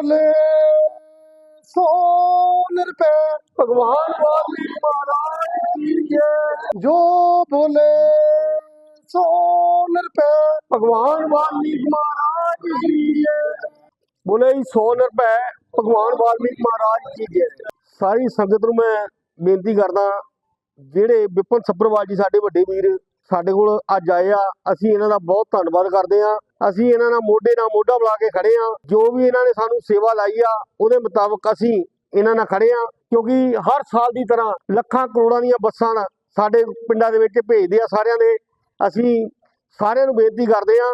ਬੋਲੇ ਸੋ ਨਿਰਪੈ ਭਗਵਾਨ ਵਾਲਮੀਕ ਮਹਾਰਾਜ ਕੀ। ਜੈ ਜੋ ਬੋਲੇ ਸੋ ਨਿਰਪੈ ਭਗਵਾਨ ਵਾਲਮੀਕ ਮਹਾਰਾਜ ਕੀ। ਜੈ ਬੋਲੇ ਜੀ ਸੋ ਨਿਰਪੈ ਭਗਵਾਨ ਵਾਲਮੀਕ ਮਹਾਰਾਜ ਕੀ। ਜੈ ਸਾਰੀ ਸੰਗਤ ਨੂੰ ਮੈਂ ਬੇਨਤੀ ਕਰਦਾ, ਜਿਹੜੇ ਵਿਪਨ ਸੱਭਰਵਾਲ ਜੀ, ਸਾਡੇ ਵੱਡੇ ਵੀਰ ਸਾਡੇ ਕੋਲ ਅੱਜ ਆਏ ਆ, ਅਸੀਂ ਇਹਨਾਂ ਦਾ ਬਹੁਤ ਧੰਨਵਾਦ ਕਰਦੇ ਆ ਅਸੀਂ ਇਹਨਾਂ ਨਾਲ ਮੋਢੇ ਨਾਲ ਮੋਢਾ ਮਿਲਾ ਕੇ ਖੜੇ ਆ ਜੋ ਵੀ ਇਹਨਾਂ ਨੇ ਸਾਨੂੰ ਸੇਵਾ ਲਾਈ ਆ, ਉਹਦੇ ਮੁਤਾਬਕ ਅਸੀਂ ਇਹਨਾਂ ਨਾਲ ਖੜੇ ਆ ਕਿਉਂਕਿ ਹਰ ਸਾਲ ਦੀ ਤਰ੍ਹਾਂ ਲੱਖਾਂ ਕਰੋੜਾਂ ਦੀਆਂ ਬੱਸਾਂ ਸਾਡੇ ਪਿੰਡਾਂ ਦੇ ਵਿੱਚ ਭੇਜਦੇ ਆ ਸਾਰਿਆਂ ਦੇ ਅਸੀਂ ਸਾਰਿਆਂ ਨੂੰ ਬੇਨਤੀ ਕਰਦੇ ਆ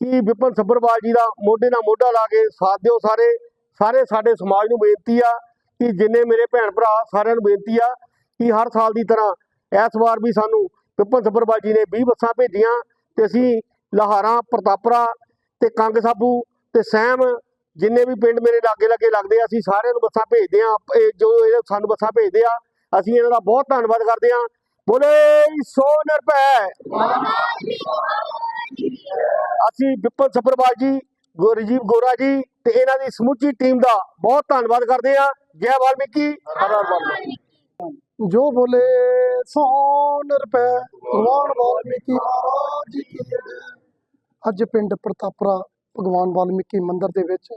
ਕਿ ਵਿਪਨ ਸੱਭਰਵਾਲ ਜੀ ਦਾ ਮੋਢੇ ਨਾਲ ਮੋਢਾ ਲਾ ਕੇ ਸਾਥ ਦਿਓ ਸਾਰੇ। ਸਾਰੇ ਸਾਡੇ ਸਮਾਜ ਨੂੰ ਬੇਨਤੀ ਆ ਕਿ ਜਿੰਨੇ ਮੇਰੇ ਭੈਣ ਭਰਾ, ਸਾਰਿਆਂ ਨੂੰ ਬੇਨਤੀ ਆ ਕਿ ਹਰ ਸਾਲ ਦੀ ਤਰ੍ਹਾਂ ਇਸ ਵਾਰ ਵੀ ਸਾਨੂੰ ਵਿਪਨ ਸੱਭਰਵਾਲ ਜੀ ਨੇ 20 ਬੱਸਾਂ ਭੇਜੀਆਂ ਤੇ ਅਸੀਂ ਲਹਾਰਾਂ ਪ੍ਰਤਾਪਰਾ ਤੇ ਕੰਗ ਸਾਬੂ ਤੇ ਸਹਿਮ ਜਿੰਨੇ ਵੀ ਪਿੰਡ ਮੇਰੇ ਲਾਗੇ ਲੱਗੇ ਲੱਗਦੇ ਆ ਅਸੀਂ ਸਾਰਿਆਂ ਨੂੰ ਬੱਸਾਂ ਭੇਜਦੇ ਆ ਇਹ ਜੋ ਇਹ ਸਾਨੂੰ ਬੱਸਾਂ ਭੇਜਦੇ ਆ ਅਸੀਂ ਇਹਨਾਂ ਦਾ ਬਹੁਤ ਧੰਨਵਾਦ ਕਰਦੇ ਆ। ਬੋਲੇ ਸੋ ਨਿਰਭੈ ਅਸੀਂ ਵਿਪਨ ਸੱਭਰਵਾਲ ਜੀ ਗੋ ਰਜੀਵ ਗੋਰਾ ਜੀ ਤੇ ਇਹਨਾਂ ਦੀ ਸਮੁੱਚੀ ਟੀਮ ਦਾ ਬਹੁਤ ਧੰਨਵਾਦ ਕਰਦੇ ਆ। ਜੈ ਵਾਲਮੀਕੀ। ਜੋ ਬੋਲੇ ਸੋ ਨਿਰਭੈ ਭਗਵਾਨ ਵਾਲਮੀਕੀ ਮਹਾਰਾਜ ਕੀ ਅੱਜ ਪਿੰਡ ਪ੍ਰਤਾਪਰਾ ਭਗਵਾਨ ਵਾਲਮੀਕੀ ਮੰਦਿਰ ਦੇ ਵਿੱਚ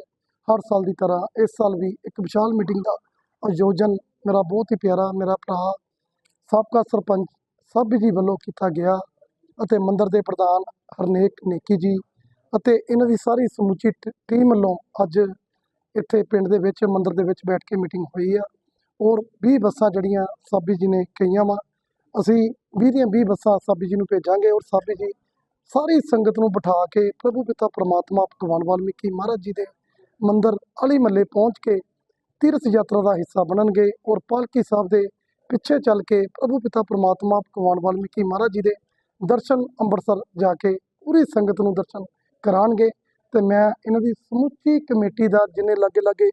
ਹਰ ਸਾਲ ਦੀ ਤਰ੍ਹਾਂ ਇਸ ਸਾਲ ਵੀ ਇੱਕ ਵਿਸ਼ਾਲ ਮੀਟਿੰਗ ਦਾ ਆਯੋਜਨ ਮੇਰਾ ਬਹੁਤ ਹੀ ਪਿਆਰਾ ਮੇਰਾ ਭਰਾ, ਸਾਬਕਾ ਸਰਪੰਚ ਸਾਬੀ ਜੀ ਵੱਲੋਂ ਕੀਤਾ ਗਿਆ ਅਤੇ ਮੰਦਿਰ ਦੇ ਪ੍ਰਧਾਨ ਹਰਨੇਕ ਨੇਕੀ ਜੀ ਅਤੇ ਇਹਨਾਂ ਦੀ ਸਾਰੀ ਸਮੁੱਚੀ ਟੀਮ ਵੱਲੋਂ ਅੱਜ ਇੱਥੇ ਪਿੰਡ ਦੇ ਵਿੱਚ ਮੰਦਿਰ ਦੇ ਵਿੱਚ ਬੈਠ ਕੇ ਮੀਟਿੰਗ ਹੋਈ ਆ। ਔਰ 20 ਬੱਸਾਂ ਜਿਹੜੀਆਂ ਸਾਬੀ ਜੀ ਨੇ ਕਹੀਆਂ ਵਾ ਅਸੀਂ 20 ਦੀਆਂ 20 ਬੱਸਾਂ ਸਾਬੀ ਜੀ ਨੂੰ ਭੇਜਾਂਗੇ ਔਰ ਸਾਬੀ ਜੀ ਸਾਰੀ ਸੰਗਤ ਨੂੰ ਬਿਠਾ ਕੇ ਪ੍ਰਭੂ ਪਿਤਾ ਪ੍ਰਮਾਤਮਾ ਭਗਵਾਨ ਵਾਲਮੀਕੀ ਮਹਾਰਾਜ ਜੀ ਦੇ ਮੰਦਰ ਅਲੀ ਮੱਲੇ ਪਹੁੰਚ ਕੇ ਤੀਰਥ ਯਾਤਰਾ ਦਾ ਹਿੱਸਾ ਬਣਨਗੇ ਔਰ ਪਾਲਕੀ ਸਾਹਿਬ ਦੇ ਪਿੱਛੇ ਚੱਲ ਕੇ ਪ੍ਰਭੂ ਪਿਤਾ ਪ੍ਰਮਾਤਮਾ ਭਗਵਾਨ ਵਾਲਮੀਕੀ ਮਹਾਰਾਜ ਜੀ ਦੇ ਦਰਸ਼ਨ ਅੰਮ੍ਰਿਤਸਰ ਜਾ ਕੇ ਪੂਰੀ ਸੰਗਤ ਨੂੰ ਦਰਸ਼ਨ ਕਰਾਣਗੇ ਤੇ ਮੈਂ ਇਹਨਾਂ ਦੀ ਸਮੁੱਚੀ ਕਮੇਟੀ ਦਾ ਜਿੰਨੇ ਲਾਗੇ ਲਾਗੇ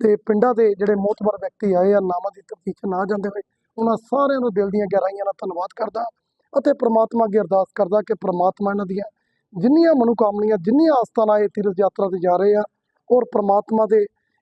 ਤੇ ਪਿੰਡਾਂ ਦੇ ਜਿਹੜੇ ਮੋਤਬਰ ਵਿਅਕਤੀ ਆਏ ਆ, ਨਾਮਾਂ ਦੀ ਤਫਤੀਸ਼ ਨਾ ਜਾਂਦੇ ਹੋਏ ਉਹਨਾਂ ਸਾਰਿਆਂ ਨੂੰ ਦਿਲ ਦੀਆਂ ਗਹਿਰਾਈਆਂ ਨਾਲ ਧੰਨਵਾਦ ਕਰਦਾ ਅਤੇ ਪ੍ਰਮਾਤਮਾ ਅੱਗੇ ਅਰਦਾਸ ਕਰਦਾ ਕਿ ਪ੍ਰਮਾਤਮਾ ਇਹਨਾਂ ਦੀਆਂ ਜਿੰਨੀਆਂ ਮਨੋਕਾਮਨੀਆਂ, ਜਿੰਨੀਆਂ ਆਸਥਾ ਨਾਲ ਇਹ ਤੀਰਥ ਯਾਤਰਾ ਤੇ ਜਾ ਰਹੇ ਆ ਔਰ ਪ੍ਰਮਾਤਮਾ ਦੇ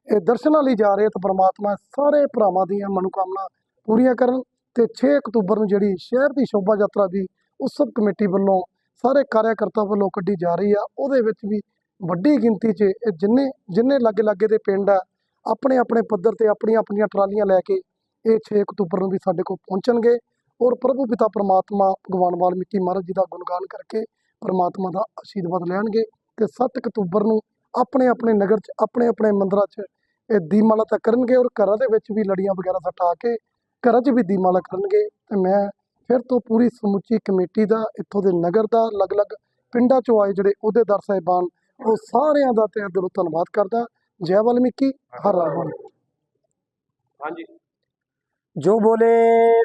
ਇਹ ਦਰਸ਼ਨਾਂ ਲਈ ਜਾ ਰਹੇ ਆ, ਤਾਂ ਪ੍ਰਮਾਤਮਾ ਸਾਰੇ ਭਰਾਵਾਂ ਦੀਆਂ ਮਨੋਕਾਮਨਾ ਪੂਰੀਆਂ ਕਰਨ ਤੇ 6 ਅਕਤੂਬਰ ਨੂੰ ਜਿਹੜੀ ਸ਼ਹਿਰ ਦੀ ਸ਼ੋਭਾ ਯਾਤਰਾ ਦੀ ਉਤਸਵ ਕਮੇਟੀ ਵੱਲੋਂ ਸਾਰੇ ਕਾਰਿਆਕਰਤਾ ਵੱਲੋਂ ਕੱਢੀ ਜਾ ਰਹੀ ਆ, ਉਹਦੇ ਵਿੱਚ ਵੀ ਵੱਡੀ ਗਿਣਤੀ 'ਚ ਇਹ ਜਿੰਨੇ ਜਿੰਨੇ ਲਾਗੇ ਲਾਗੇ ਦੇ ਪਿੰਡ ਆ ਆਪਣੇ ਆਪਣੇ ਪੱਧਰ ਤੇ ਆਪਣੀਆਂ ਆਪਣੀਆਂ ਟਰਾਲੀਆਂ ਲੈ ਕੇ ਇਹ 6 ਅਕਤੂਬਰ ਨੂੰ ਵੀ ਸਾਡੇ ਕੋਲ ਪਹੁੰਚਣਗੇ ਔਰ ਪ੍ਰਭੂ ਪਿਤਾ ਪਰਮਾਤਮਾ ਭਗਵਾਨ ਵਾਲਮੀਕੀ ਮਹਾਰਾਜ ਜੀ ਦਾ ਗੁਣਗਾਨ ਕਰਕੇ ਪਰਮਾਤਮਾ ਦਾ ਆਸ਼ੀਰਵਾਦ ਲੈਣਗੇ ਤੇ 7 ਅਕਤੂਬਰ ਨੂੰ ਆਪਣੇ ਆਪਣੇ ਨਗਰ 'ਚ, ਆਪਣੇ ਆਪਣੇ ਮੰਦਰਾਂ 'ਚ ਇਹ ਦੀਪਮਾਲਾ ਕਰਨਗੇ ਔਰ ਘਰਾਂ ਦੇ ਵਿੱਚ ਵੀ ਲੜੀਆਂ ਵਗੈਰਾ ਸਟਾ ਕੇ ਘਰਾਂ 'ਚ ਵੀ ਦੀਪਮਾਲਾ ਕਰਨਗੇ ਤੇ ਮੈਂ ਫਿਰ ਤੋਂ ਪੂਰੀ ਸਮੁੱਚੀ ਕਮੇਟੀ ਦਾ ਇੱਥੋਂ ਦੇ ਨਗਰ ਦਾ, ਅਲੱਗ-ਅਲੱਗ ਪਿੰਡਾਂ 'ਚੋਂ ਆਏ ਜਿਹੜੇ ਅਹੁਦੇਦਾਰ ਸਾਹਿਬਾਨ, ਉਹ ਸਾਰਿਆਂ ਦਾ ਤੇ ਦਿਲੋਂ ਧੰਨਵਾਦ ਕਰਦਾ। ਜੈ ਵਾਲਮੀਕੀ, ਹਰ ਹਰ ਹਾਂਜੀ। ਜੋ ਬੋਲੇ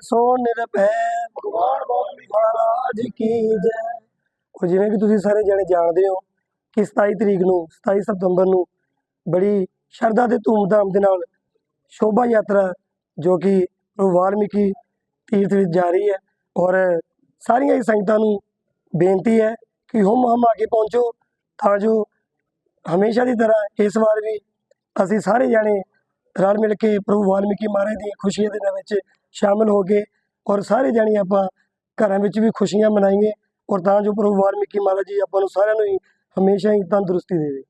ਸੋ ਨਿਰਭੈ, ਭਗਵਾਨ ਵਾਲਮੀਕੀ ਮਹਾਰਾਜ ਕੀ ਜੈ। ਉਹ ਜਿਵੇਂ ਕਿ ਤੁਸੀਂ ਸਾਰੇ ਜਣੇ ਜਾਣਦੇ ਹੋ ਕਿ 27 ਤਰੀਕ ਨੂੰ 27 ਸਤੰਬਰ ਨੂੰ ਬੜੀ ਸ਼ਰਧਾ ਤੇ ਧੂਮਧਾਮ ਦੇ ਨਾਲ ਸ਼ੋਭਾ ਯਾਤਰਾ ਜੋ ਕਿ ਵਾਲਮੀਕੀ ਤੀਰਥ ਵਿੱਚ ਜਾ ਰਹੀ ਹੈ ਔਰ ਸਾਰੀਆਂ ਹੀ ਸੰਗਤਾਂ ਨੂੰ ਬੇਨਤੀ ਹੈ ਕਿ ਹਮ ਹਮ ਕੇ ਪਹੁੰਚੋ ਤਾਂ ਜੋ ਹਮੇਸ਼ਾ ਦੀ ਤਰ੍ਹਾਂ ਇਸ ਵਾਰ ਵੀ ਅਸੀਂ ਸਾਰੇ ਜਾਣੇ ਰਲ ਮਿਲ ਕੇ ਪ੍ਰਭੂ ਵਾਲਮੀਕੀ ਮਹਾਰਾਜ ਦੀਆਂ ਖੁਸ਼ੀਆਂ ਦੇ ਵਿੱਚ ਸ਼ਾਮਲ ਹੋ ਕੇ ਔਰ ਸਾਰੇ ਜਾਣੀ ਆਪਾਂ ਘਰਾਂ ਵਿੱਚ ਵੀ ਖੁਸ਼ੀਆਂ ਮਨਾਈਏ ਔਰ ਤਾਂ ਜੋ ਪ੍ਰਭੂ ਵਾਲਮੀਕੀ ਮਹਾਰਾਜ ਜੀ ਆਪਾਂ ਨੂੰ ਸਾਰਿਆਂ ਨੂੰ ਹੀ ਹਮੇਸ਼ਾ ਹੀ ਤੰਦਰੁਸਤੀ ਦੇਵੇ।